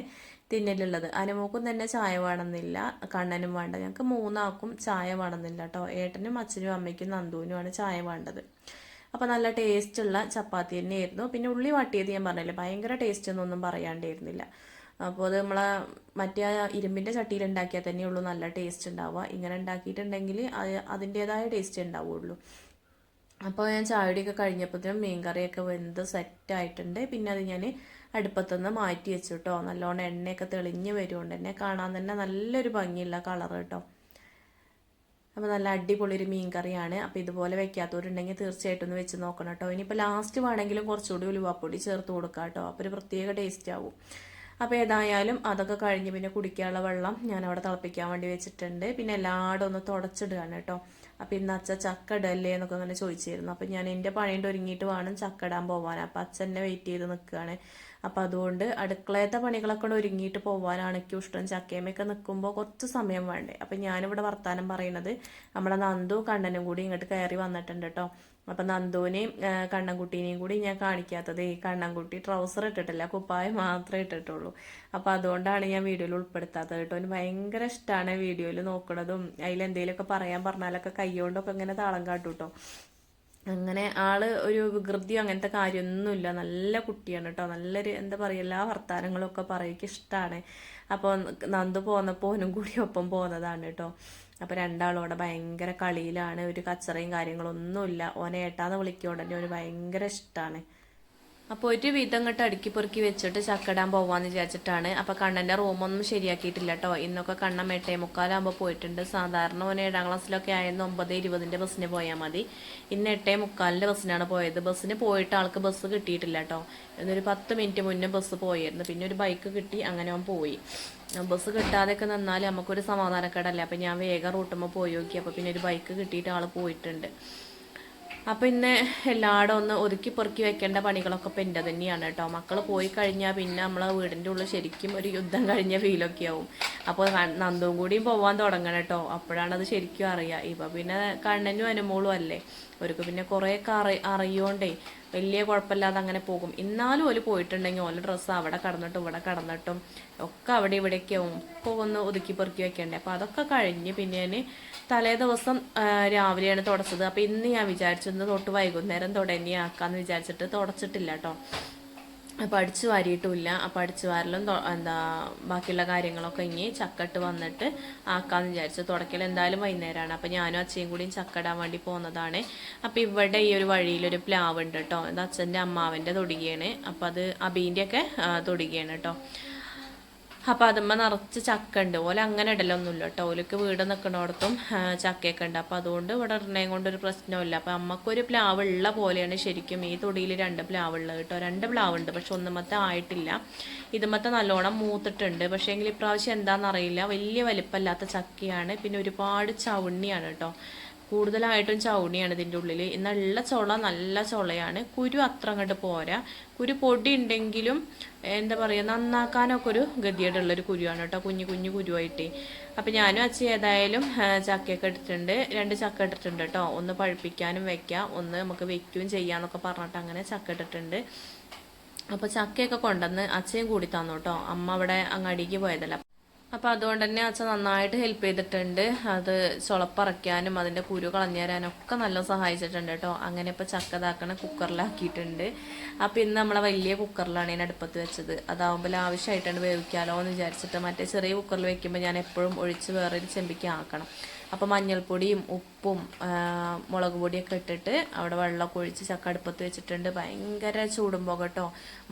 തിന്നലുള്ളത്. അനുമോക്കും തന്നെ ചായ വേണമെന്നില്ല കണ്ണനും വേണ്ട. ഞങ്ങൾക്ക് മൂന്നാൾക്കും ചായ വേണമെന്നില്ല കേട്ടോ ഏട്ടനും അച്ഛനും അമ്മയ്ക്കും നന്ദുവിനുമാണ് ചായ വേണ്ടത്. അപ്പോൾ നല്ല ടേസ്റ്റ് ഉള്ള ചപ്പാത്തി തന്നെയായിരുന്നു. പിന്നെ ഉള്ളി വാട്ടിയത് ഞാൻ പറഞ്ഞില്ലേ ഭയങ്കര ടേസ്റ്റ് എന്നൊന്നും പറയാണ്ടായിരുന്നില്ല അപ്പോൾ അത് നമ്മളെ മറ്റേ ഇരുമ്പിന്റെ ചട്ടിയിൽ ഉണ്ടാക്കിയാൽ തന്നെയുള്ളൂ നല്ല ടേസ്റ്റ് ഉണ്ടാവുക. ഇങ്ങനെ ഉണ്ടാക്കിയിട്ടുണ്ടെങ്കിൽ അത് അതിന്റേതായ ടേസ്റ്റ് ഉണ്ടാവുള്ളൂ അപ്പോൾ ഞാൻ ചായടിയൊക്കെ കഴിഞ്ഞപ്പോഴത്തേനും മീൻ കറിയൊക്കെ വെന്ത് സെറ്റായിട്ടുണ്ട് പിന്നെ അത് ഞാൻ അടുപ്പത്തുനിന്ന് മാറ്റി വെച്ചു കേട്ടോ. നല്ലോണം എണ്ണയൊക്കെ തെളിഞ്ഞ് വരുമുണ്ട് തന്നെ കാണാൻ തന്നെ നല്ലൊരു ഭംഗിയുള്ള കളർ കേട്ടോ. അപ്പോൾ നല്ല അടിപൊളി ഒരു മീൻ കറിയാണ്. അപ്പോൾ ഇതുപോലെ വെക്കാത്തവരുണ്ടെങ്കിൽ തീർച്ചയായിട്ടും ഒന്ന് വെച്ച് നോക്കണം കേട്ടോ. ഇനിയിപ്പോൾ ലാസ്റ്റ് വേണമെങ്കിലും കുറച്ചുകൂടി ഉലുവാപ്പൊടി ചേർത്ത് കൊടുക്കാം കേട്ടോ. അപ്പോൾ ഒരു പ്രത്യേക ടേസ്റ്റ് ആവും. അപ്പോൾ ഏതായാലും അതൊക്കെ കഴിഞ്ഞ് പിന്നെ കുടിക്കാനുള്ള വെള്ളം ഞാൻ അവിടെ തിളപ്പിക്കാൻ വേണ്ടി വെച്ചിട്ടുണ്ട്. പിന്നെ എല്ലായിടും ഒന്ന് തുടച്ചിടുകയാണ് കേട്ടോ. അപ്പോൾ ഇന്ന് അച്ഛ ചക്ക ഇടല്ലേ എന്നൊക്കെ അങ്ങനെ ചോദിച്ചിരുന്നു. അപ്പോൾ ഞാൻ എന്റെ പണിയുടെ ഒരുങ്ങിയിട്ട് വേണം ചക്ക ഇടാൻ പോകാൻ അപ്പോൾ അച്ഛനെ വെയിറ്റ് ചെയ്ത് നിൽക്കുകയാണ്. അപ്പം അതുകൊണ്ട് അടുക്കളയത്തെ പണികളൊക്കെ ഒരുങ്ങിയിട്ട് പോകാനാണ് എനിക്ക് ഇഷ്ടം. ചക്കയമ്മയൊക്കെ നിൽക്കുമ്പോൾ കുറച്ച് സമയം വേണ്ടേ. അപ്പം ഞാനിവിടെ വർത്തമാനം പറയുന്നത് നമ്മുടെ നന്ദു കണ്ണനും കൂടി ഇങ്ങോട്ട് കയറി വന്നിട്ടുണ്ട് കേട്ടോ. അപ്പം നന്ദുവിനെയും കണ്ണൻകുട്ടീനെയും കൂടി ഞാൻ കാണിക്കാത്തത് ഈ കണ്ണൻകുട്ടി ട്രൗസർ ഇട്ടിട്ടില്ല. കുപ്പായ മാത്രമേ ഇട്ടിട്ടുള്ളൂ. അപ്പം അതുകൊണ്ടാണ് ഞാൻ വീഡിയോയിൽ ഉൾപ്പെടുത്താത്തത് കേട്ടോ. എനിക്ക് ഭയങ്കര ഇഷ്ടമാണ് വീഡിയോയിൽ നോക്കണതും. അതിൽ എന്തെങ്കിലുമൊക്കെ പറയാൻ പറഞ്ഞാലൊക്കെ കൈകൊണ്ടൊക്കെ ഇങ്ങനെ താളം കാട്ടും കേട്ടോ. അങ്ങനെ ആൾ ഒരു വികൃതിയോ അങ്ങനത്തെ കാര്യമൊന്നുമില്ല. നല്ല കുട്ടിയാണ് കേട്ടോ. നല്ലൊരു എന്താ പറയുക എല്ലാ വർത്താനങ്ങളൊക്കെ പറയുക ഇഷ്ടമാണ് അപ്പോൾ നന്ദു പോന്നപ്പോൾ ഓനും കൂടി ഒപ്പം പോന്നതാണ് കേട്ടോ അപ്പോൾ രണ്ടാളോടെ ഭയങ്കര കളിയിലാണ്. ഒരു കച്ചറയും കാര്യങ്ങളൊന്നുമില്ല. ഓനെ ഏട്ടാന്ന് വിളിക്കുകൊണ്ട് ഒരു ഭയങ്കര ഇഷ്ടമാണ് അപ്പോൾ ഒരു വിധം ഇങ്ങോട്ട് അടുക്കി പെറുക്കി വെച്ചിട്ട് ചക്കടാൻ പോവാന്ന് വിചാരിച്ചിട്ടാണ്. അപ്പോൾ കണ്ണന്റെ റൂമൊന്നും ശരിയാക്കിയിട്ടില്ല കേട്ടോ ഇന്നൊക്കെ കണ്ണൻ എട്ടേ മുക്കാലാകുമ്പോൾ പോയിട്ടുണ്ട്. സാധാരണ ഓന് ഏഴാം ക്ലാസ്സിലൊക്കെ ആയിരുന്നു ഒമ്പത് ഇരുപതിന്റെ ബസ്സിന് പോയാൽ മതി. ഇന്ന് എട്ടേ മുക്കാലിന്റെ ബസ്സിനാണ് പോയത്. ബസ്സിന് പോയിട്ട് ആൾക്ക് ബസ് കിട്ടിയിട്ടില്ല കേട്ടോ എന്നൊരു പത്ത് മിനിറ്റ് മുന്നേ ബസ് പോയിരുന്നു പിന്നെ ഒരു ബൈക്ക് കിട്ടി അങ്ങനെ അവൻ പോയി. ബസ് കിട്ടാതെയൊക്കെ നിന്നാൽ നമുക്കൊരു സമാധാനക്കേടല്ലേ? അപ്പം ഞാൻ വേഗം റൂട്ടുമ്പോൾ പോയി നോക്കി. അപ്പോൾ പിന്നെ ഒരു ബൈക്ക് കിട്ടിയിട്ട് ആൾ പോയിട്ടുണ്ട്. അപ്പോൾ ഇന്ന് എല്ലായിടും ഒന്ന് ഒതുക്കി പൊറുക്കി വെക്കേണ്ട പണികളൊക്കെ ഇപ്പം എന്റെ തന്നെയാണ് കേട്ടോ. മക്കൾ പോയി കഴിഞ്ഞാൽ പിന്നെ നമ്മളെ വീടിന്റെ ഉള്ളിൽ ശരിക്കും ഒരു യുദ്ധം കഴിഞ്ഞ ഫീലൊക്കെ ആവും. അപ്പോൾ നന്ദും കൂടിയും പോവാൻ തുടങ്ങണം കേട്ടോ. അപ്പോഴാണ് അത് ശരിക്കും അറിയുക ഇപ്പം പിന്നെ കണ്ണനും അനുമോളും അല്ലേ? അവർക്ക് പിന്നെ കുറേയൊക്കെ അറി അറിയോണ്ടേ വലിയ കുഴപ്പമില്ലാതെ അങ്ങനെ പോകും. എന്നാലും ഓൽ പോയിട്ടുണ്ടെങ്കിൽ ഓല ഡ്രസ്സ് അവിടെ കടന്നിട്ടും ഇവിടെ കടന്നിട്ടും ഒക്കെ അവിടെ ഇവിടെയൊക്കെ ആവും. ഒക്കെ ഒന്ന് ഒതുക്കി പെറുക്കി വെക്കണ്ടേ. അപ്പോൾ അതൊക്കെ കഴിഞ്ഞ് പിന്നെ ഞാൻ തലേ ദിവസം രാവിലെയാണ് തുടച്ചത്. അപ്പോൾ ഇന്ന് ഞാൻ വിചാരിച്ചു ഇന്ന് തൊട്ട് വൈകുന്നേരം തുടങ്ങിയാക്കാന്ന് വിചാരിച്ചിട്ട് തുടച്ചിട്ടില്ല കേട്ടോ അപ്പോൾ അടിച്ചു വാരിയിട്ടുമില്ല. അപ്പോൾ അടിച്ചു വാരലും എന്താ ബാക്കിയുള്ള കാര്യങ്ങളൊക്കെ ഇനി ചക്കട്ട് വന്നിട്ട് ആക്കാമെന്ന് വിചാരിച്ചു. തുടക്കൽ എന്തായാലും വൈകുന്നേരമാണ് അപ്പോൾ ഞാനും അച്ഛയും കൂടിയും ചക്കടാൻ വേണ്ടി പോകുന്നതാണ്. അപ്പോൾ ഇവിടെ ഈ ഒരു വഴിയിലൊരു പ്ലാവ് ഉണ്ട് കേട്ടോ ഇത് അച്ഛന്റെ അമ്മാവന്റെ തൊടുകയാണ്. അപ്പോൾ അത് അബീന്റെയൊക്കെ തൊടുകയാണ് കേട്ടോ അപ്പോൾ അതുമ്മ നിറച്ച് ചക്ക ഉണ്ട്. ഓല അങ്ങനെ ഇടലൊന്നുമില്ല കേട്ടോ. ഓലക്ക് വീട് നിൽക്കണോടത്തും ചക്കയൊക്കെ ഉണ്ട്. അപ്പോൾ അതുകൊണ്ട് ഇവിടെ ഇടണേം കൊണ്ടൊരു പ്രശ്നമില്ല അപ്പോൾ അമ്മക്കൊരു പ്ലാവ് ഉള്ള പോലെയാണ് ശരിക്കും ഈ തൊടിയിൽ രണ്ട് പ്ലാവ് ഉള്ളത് കേട്ടോ. രണ്ട് പ്ലാവ് ഉണ്ട് പക്ഷെ ഒന്നുമത്തെ ആയിട്ടില്ല. ഇതുമത്തെ നല്ലോണം മൂത്തിട്ടുണ്ട്. പക്ഷേ എങ്കിൽ ഇപ്രാവശ്യം എന്താണെന്നറിയില്ല. വലിയ വലിപ്പമില്ലാത്ത ചക്കയാണ്. പിന്നെ ഒരുപാട് ചവണ്ണിയാണ് കേട്ടോ. കൂടുതലായിട്ടും ചൗണിയാണ് ഇതിന്റെ ഉള്ളിൽ. നല്ല ചുള നല്ല ചുളയാണ്. കുരു അത്ര അങ്ങോട്ട് പോരാ. കുരു പൊടി ഉണ്ടെങ്കിലും എന്താ പറയുക നന്നാക്കാനൊക്കെ ഒരു ഗതിയോടുള്ളൊരു കുരുവാണ് കേട്ടോ. കുഞ്ഞു കുഞ്ഞു കുരുവായിട്ട്. അപ്പം ഞാനും അച്ഛ ഏതായാലും ചക്കയൊക്കെ എടുത്തിട്ടുണ്ട്. രണ്ട് ചക്ക ഇട്ടിട്ടുണ്ട് കേട്ടോ. ഒന്ന് പഴുപ്പിക്കാനും വെക്കാം. ഒന്ന് നമുക്ക് വെക്കുകയും ചെയ്യാന്നൊക്കെ പറഞ്ഞിട്ട് അങ്ങനെ ചക്ക ഇട്ടിട്ടുണ്ട്. അപ്പോൾ ചക്കയൊക്കെ കൊണ്ടുവന്ന് അച്ഛയും കൂടി തന്നു കേട്ടോ. അമ്മ അവിടെ അങ്ങാടിക്ക് പോയതല്ല. അപ്പോൾ അതുകൊണ്ട് തന്നെ അച്ഛൻ നന്നായിട്ട് ഹെൽപ്പ് ചെയ്തിട്ടുണ്ട്. അത് ചുളപ്പറയ്ക്കാനും അതിന്റെ കുരു കളഞ്ഞു തരാനും ഒക്കെ നല്ല സഹായിച്ചിട്ടുണ്ട് കേട്ടോ. അങ്ങനെ ഇപ്പോൾ ചക്ക ഇതാക്കണ കുക്കറിലാക്കിയിട്ടുണ്ട്. അപ്പോൾ ഇന്ന് നമ്മളെ വലിയ കുക്കറിലാണ് ഞാൻ അടുപ്പത്ത് വെച്ചത്. അതാവുമ്പോൾ ആവശ്യമായിട്ടാണ് വേവിക്കാലോ എന്ന് വിചാരിച്ചിട്ട് മറ്റേ ചെറിയ കുക്കറിൽ വെക്കുമ്പോൾ ഞാൻ എപ്പോഴും ഒഴിച്ച് വേറൊരു ചെമ്പിക്ക് ആക്കണം. അപ്പോൾ മഞ്ഞൾപ്പൊടിയും ഉപ്പും മുളക് പൊടിയൊക്കെ ഇട്ടിട്ട് അവിടെ വെള്ളമൊക്കെ ഒഴിച്ച് ചക്ക അടുപ്പത്ത് വെച്ചിട്ടുണ്ട്. ഭയങ്കര ചൂടുമ്പോൾ കേട്ടോ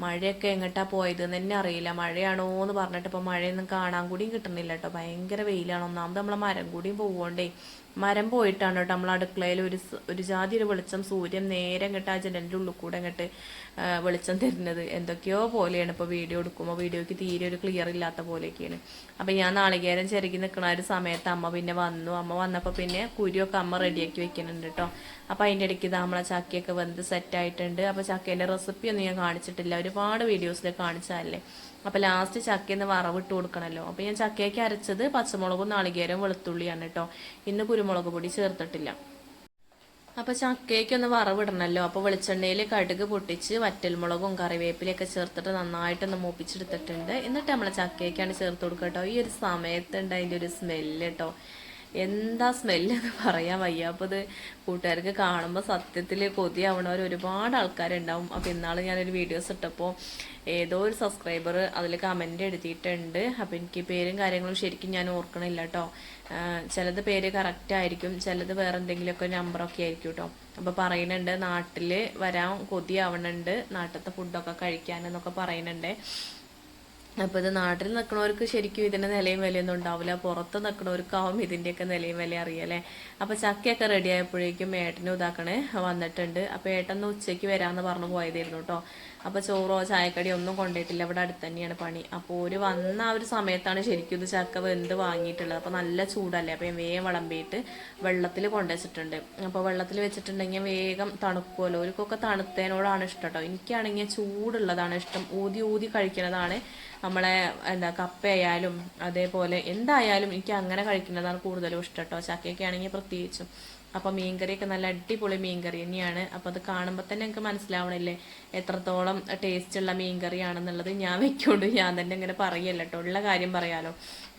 മഴയൊക്കെ എങ്ങട്ടാ പോയത് എന്ന് തന്നെ അറിയില്ല. മഴയാണോ എന്ന് പറഞ്ഞിട്ട് ഇപ്പോൾ മഴയൊന്നും കാണാൻ കൂടിയും കിട്ടുന്നില്ല കേട്ടോ ഭയങ്കര വെയിലാണ്. ഒന്നാമത് നമ്മളെ മരം കൂടിയും പോവുകൊണ്ടേ മരം പോയിട്ടാണ് കേട്ടോ നമ്മൾ അടുക്കളയിൽ ഒരു ഒരു ജാതി ഒരു വെളിച്ചം സൂര്യൻ നേരെ അങ്ങോട്ട് ആ ജനലിന്റെ ഉള്ളിൽ കൂടെ അങ്ങോട്ട് വെളിച്ചം തരുന്നത്. എന്തൊക്കെയോ പോലെയാണ് ഇപ്പോൾ വീഡിയോ എടുക്കുമ്പോൾ വീഡിയോയ്ക്ക് തീരെ ഒരു ക്ലിയർ ഇല്ലാത്ത പോലെയൊക്കെയാണ്. അപ്പോൾ ഞാൻ നാളികേരം ചെറുകി നിൽക്കുന്ന ഒരു സമയത്ത് അമ്മ പിന്നെ വന്നു. അമ്മ വന്നപ്പോൾ പിന്നെ കുരിയൊക്കെ അമ്മ റെഡിയാക്കി വെക്കുന്നുണ്ട് കേട്ടോ. അപ്പോൾ അതിന്റെ ഇടയ്ക്ക് ഇത് നമ്മളെ ചക്കയൊക്കെ വെന്ത് സെറ്റായിട്ടുണ്ട് അപ്പോൾ ചക്കേന്റെ റെസിപ്പി ഒന്നും ഞാൻ കാണിച്ചിട്ടില്ല. ഒരുപാട് വീഡിയോസിൽ കാണിച്ചതല്ലേ? അപ്പോൾ ലാസ്റ്റ് ചക്കയിൽ വറവിട്ട് കൊടുക്കണമല്ലോ അപ്പോൾ ഞാൻ ചക്കയൊക്കെ അരച്ചത് പച്ചമുളകും നാളികേരവും വെളുത്തുള്ളിയാണ് കേട്ടോ ഇന്ന് കുരുമുളക് പൊടി ചേർത്തിട്ടില്ല. അപ്പോൾ ചക്കയ്ക്ക് ഒന്ന് വറവിടണമല്ലോ അപ്പോൾ വെളിച്ചെണ്ണയിൽ കടുക് പൊട്ടിച്ച് വറ്റൽമുളകും കറിവേപ്പിലൊക്കെ ചേർത്തിട്ട് നന്നായിട്ടൊന്ന് മൂപ്പിച്ചെടുത്തിട്ടുണ്ട്. എന്നിട്ട് നമ്മൾ ചക്കയ്ക്കാണ് ചേർത്ത് കൊടുക്കുക കേട്ടോ ഈ ഒരു സമയത്തുണ്ട് അതിന്റെ ഒരു സ്മെല്ല് കേട്ടോ എന്താ സ്മെല്ല് എന്ന് പറയാൻ വയ്യ. അപ്പോൾ ഇത് കൂട്ടുകാർക്ക് കാണുമ്പോൾ സത്യത്തിൽ കൊതിയാവണവർ ഒരുപാട് ആൾക്കാരുണ്ടാവും. അപ്പോൾ ഇന്നാൾ ഞാനൊരു വീഡിയോസ് ഇട്ടപ്പോൾ ഏതോ ഒരു സബ്സ്ക്രൈബർ അതിൽ കമന്റ് എഴുതിയിട്ടുണ്ട്. അപ്പോൾ എനിക്ക് പേരും കാര്യങ്ങളും ശരിക്കും ഞാൻ ഓർക്കണില്ല കേട്ടോ ചിലത് പേര് കറക്റ്റ് ആയിരിക്കും ചിലത് വേറെ എന്തെങ്കിലുമൊക്കെ നമ്പറൊക്കെ ആയിരിക്കും കേട്ടോ അപ്പോൾ പറയുന്നുണ്ട് നാട്ടിൽ വരാൻ കൊതിയാവണുണ്ട് നാട്ടിലത്തെ ഫുഡൊക്കെ കഴിക്കാനെന്നൊക്കെ പറയുന്നുണ്ട്. അപ്പോൾ ഇത് നാട്ടിൽ നിൽക്കുന്നവർക്ക് ശരിക്കും ഇതിന്റെ നിലയും വിലയൊന്നും ഉണ്ടാവില്ല. പുറത്ത് നിൽക്കുന്നവർക്കാവും ഇതിന്റെയൊക്കെ നിലയും വില അറിയാലേ അപ്പോൾ ചക്കയൊക്കെ റെഡി ആയപ്പോഴേക്കും ഏട്ടനും ഇതാക്കണേ വന്നിട്ടുണ്ട്. അപ്പോൾ ഏട്ടൻ ഉച്ചയ്ക്ക് വരാമെന്ന് പറഞ്ഞു പോയതായിരുന്നു കേട്ടോ. അപ്പോൾ ചോറോ ചായക്കടിയോ ഒന്നും കൊണ്ടിട്ടില്ല ഇവിടെ അടുത്ത് തന്നെയാണ് പണി. അപ്പോൾ ഒരു വന്ന ആ ഒരു സമയത്താണ് ശരിക്കും ഇത് ചക്ക വെന്ത് വാങ്ങിയിട്ടുള്ളത്. അപ്പോൾ നല്ല ചൂടല്ലേ? അപ്പോൾ വേഗം വിളമ്പിയിട്ട് വെള്ളത്തിൽ കൊണ്ടുവച്ചിട്ടുണ്ട്. അപ്പോൾ വെള്ളത്തിൽ വെച്ചിട്ടുണ്ടെങ്കിൽ വേഗം തണുക്കുമല്ലോ. ഒരുക്കൊക്കെ തണുത്തതിനോടാണ് ഇഷ്ടം കേട്ടോ. എനിക്കാണെങ്കിൽ ചൂടുള്ളതാണ് ഇഷ്ടം. ഊതി ഊതി കഴിക്കുന്നതാണ് നമ്മളെ എന്താ കപ്പയായാലും അതേപോലെ എന്തായാലും എനിക്ക് അങ്ങനെ കഴിക്കുന്നതാണ് കൂടുതലും ഇഷ്ടം കേട്ടോ. ചക്കയൊക്കെ ആണെങ്കിൽ പ്രത്യേകിച്ചും. അപ്പോൾ മീൻകറിയൊക്കെ നല്ല അടിപൊളി മീൻകറി തന്നെയാണ്. അപ്പോൾ അത് കാണുമ്പോൾ തന്നെ എനിക്ക് മനസ്സിലാവണില്ലേ? എത്രത്തോളം ടേസ്റ്റ് ഉള്ള മീൻകറിയാണെന്നുള്ളത് ഞാൻ വെക്കൊണ്ട് ഞാൻ തന്നെ ഇങ്ങനെ പറയല്ല കേട്ടോ ഉള്ള കാര്യം പറയാലോ.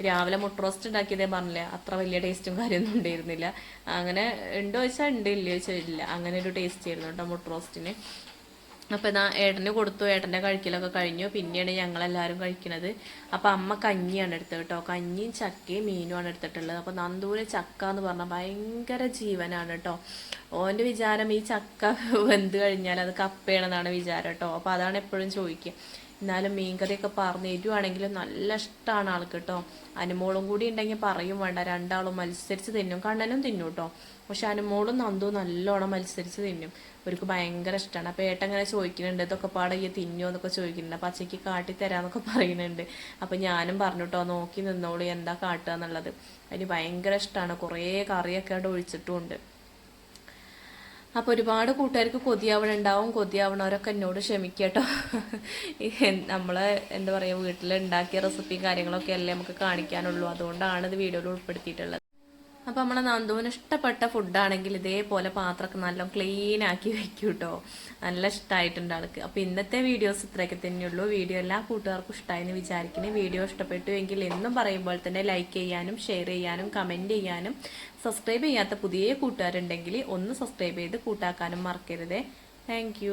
രാവിലെ മുട്ട റോസ്റ്റ് ഉണ്ടാക്കിയതേ പറഞ്ഞില്ലേ? അത്ര വലിയ ടേസ്റ്റും കാര്യമൊന്നും ഉണ്ടായിരുന്നില്ല. അങ്ങനെ ഉണ്ടോ ചോദിച്ചാൽ ഉണ്ട് ഇല്ലയോ ചോദിച്ചില്ല അങ്ങനെ ഒരു ടേസ്റ്റ് ആയിരുന്നു കേട്ടോ മുട്ട റോസ്റ്റിന് അപ്പോൾ ഇതാ ഏട്ടന് കൊടുത്തു ഏട്ടന്റെ കഴിക്കലൊക്കെ കഴിഞ്ഞു. പിന്നെയാണ് ഞങ്ങളെല്ലാവരും കഴിക്കുന്നത്. അപ്പോൾ അമ്മ കഞ്ഞിയാണ് എടുത്തത് കേട്ടോ. കഞ്ഞിയും ചക്കയും മീനുമാണ് എടുത്തിട്ടുള്ളത്. അപ്പോൾ നന്ദൂരെ ചക്ക എന്ന് പറഞ്ഞാൽ ഭയങ്കര ജീവനാണ് കേട്ടോ. ഓന്റെ വിചാരം ഈ ചക്ക വെന്ത് കഴിഞ്ഞാൽ അത് കപ്പയാണെന്നാണ് വിചാരം കേട്ടോ. അപ്പോൾ അതാണ് എപ്പോഴും ചോദിക്കുക. എന്നാലും മീൻകറിയൊക്കെ പറഞ്ഞ് എരിവാണെങ്കിലും നല്ല ഇഷ്ടമാണ് ആൾക്ക് കേട്ടോ. അനുമോളും കൂടി ഉണ്ടെങ്കിൽ പറയും വേണ്ട. രണ്ടാളും മത്സരിച്ച് തിന്നും. കണ്ണനും തിന്നും കേട്ടോ. പക്ഷെ അനുമോളും നന്ദു നല്ലോണം മത്സരിച്ച് തിന്നും. അവർക്ക് ഭയങ്കര ഇഷ്ടമാണ് അപ്പോൾ ഏട്ടൻ ഇങ്ങനെ ചോദിക്കുന്നുണ്ട് ഇതൊക്കെ പാടെ ഈ തിന്നോ എന്നൊക്കെ ചോദിക്കുന്നുണ്ട്. അപ്പോൾ അച്ഛയ്ക്ക് കാട്ടിത്തരാന്നൊക്കെ പറയുന്നുണ്ട്. അപ്പോൾ ഞാനും പറഞ്ഞു കേട്ടോ നോക്കി നിന്നോളൂ എന്താ കാട്ടുക എന്നുള്ളത്. അതിന് ഭയങ്കര ഇഷ്ടമാണ് കുറേ കറിയൊക്കെ അവിടെ ഒഴിച്ചിട്ടുമുണ്ട്. അപ്പോൾ ഒരുപാട് കൂട്ടുകാർക്ക് കൊതിയാവണുണ്ടാവും. കൊതിയാവണവരൊക്കെ എന്നോട് ക്ഷമിക്കട്ടോ നമ്മൾ എന്താ പറയുക വീട്ടിൽ ഉണ്ടാക്കിയ റെസിപ്പിയും കാര്യങ്ങളൊക്കെ അല്ലേ നമുക്ക് കാണിക്കാനുള്ളൂ. അതുകൊണ്ടാണ് ഇത് വീഡിയോയിൽ ഉൾപ്പെടുത്തിയിട്ടുള്ളത്. അപ്പൊ നമ്മളെ നന്ദുവിന് ഇഷ്ടപ്പെട്ട ഫുഡാണെങ്കിൽ ഇതേപോലെ പാത്രമൊക്കെ നല്ല ക്ലീൻ ആക്കി വെക്കും കേട്ടോ നല്ല ഇഷ്ടമായിട്ടുണ്ട് ആൾക്ക്. അപ്പൊ ഇന്നത്തെ വീഡിയോസ് ഇത്രയൊക്കെ തന്നെയുള്ളൂ വീഡിയോ എല്ലാ കൂട്ടുകാർക്കും ഇഷ്ടമായെന്ന് വിചാരിക്കുന്നു. വീഡിയോ ഇഷ്ടപ്പെട്ടു എങ്കിൽ എന്നും പറയുമ്പോൾ തന്നെ ലൈക്ക് ചെയ്യാനും ഷെയർ ചെയ്യാനും കമന്റ് ചെയ്യാനും സബ്സ്ക്രൈബ് ചെയ്യാത്ത പുതിയ കൂട്ടുകാരുണ്ടെങ്കിൽ ഒന്ന് സബ്സ്ക്രൈബ് ചെയ്ത് കൂട്ടാക്കാനും മറക്കരുത്. താങ്ക്